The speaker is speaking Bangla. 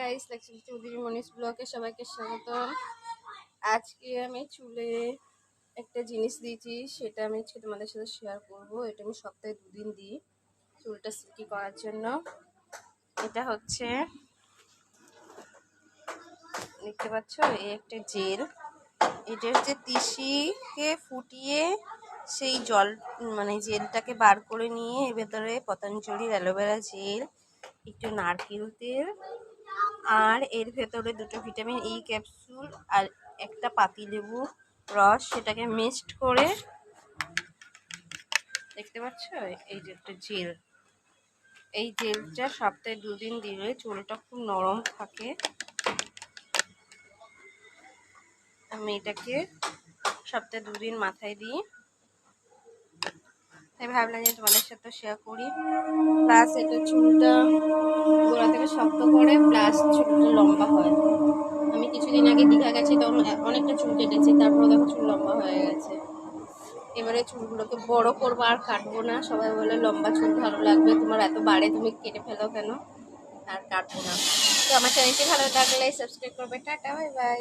গাইস লক্ষ্মী চৌধুরী মনীষ ব্লকে সবাইকে স্বাগত আজকে আমি চুলে একটা জিনিস দিয়েছি, সেটা আমি আজকে তোমাদের সাথে শেয়ার করব। এটা আমি সপ্তাহে দুদিন দিই চুলটা সিল্কি করার জন্য। এটা হচ্ছে, দেখতে পাচ্ছ? এই একটা জেল। এটা হচ্ছে তিসিকে ফুটিয়ে সেই জল মানে জেলটাকে বার করে নিয়ে এর ভেতরে পতঞ্জলির অ্যালোভেরা জেল, একটু নারকেল তেল আর এর ভেতরে দুটো ভিটামিন ই ক্যাপসুল আর একটা পাতিলেবু রস সেটাকে মিক্সড করে, দেখতে পাচ্ছ? এই যে একটা জেল। এই জেলটা সপ্তাহে দুদিন দিলে চুলটা খুব নরম থাকে। আমি এটাকে সপ্তাহে দুদিন মাথায় দিই। তাই ভাবলাম যে তোমাদের সাথে শেয়ার করি। প্লাস এটা চুলটা গোড়া থেকে শক্ত করে প্লাস চুলটা লম্বা হয়। আমি কিছুদিন আগে দীঘা গেছি তখন অনেকটা চুল কেটেছি, তারপর দেখো চুল লম্বা হয়ে গেছে। এবারে চুলগুলোকে বড় করব আর কাটবো না, সবাই বলে লম্বা চুল ভালো লাগবে, তোমার এত বাড়ে তুমি কেটে ফেলো কেন? আর কাটবো না। তো আমার চ্যানেলটি ভালো লাগলে সাবস্ক্রাইব করবে, টাটা বাই বাই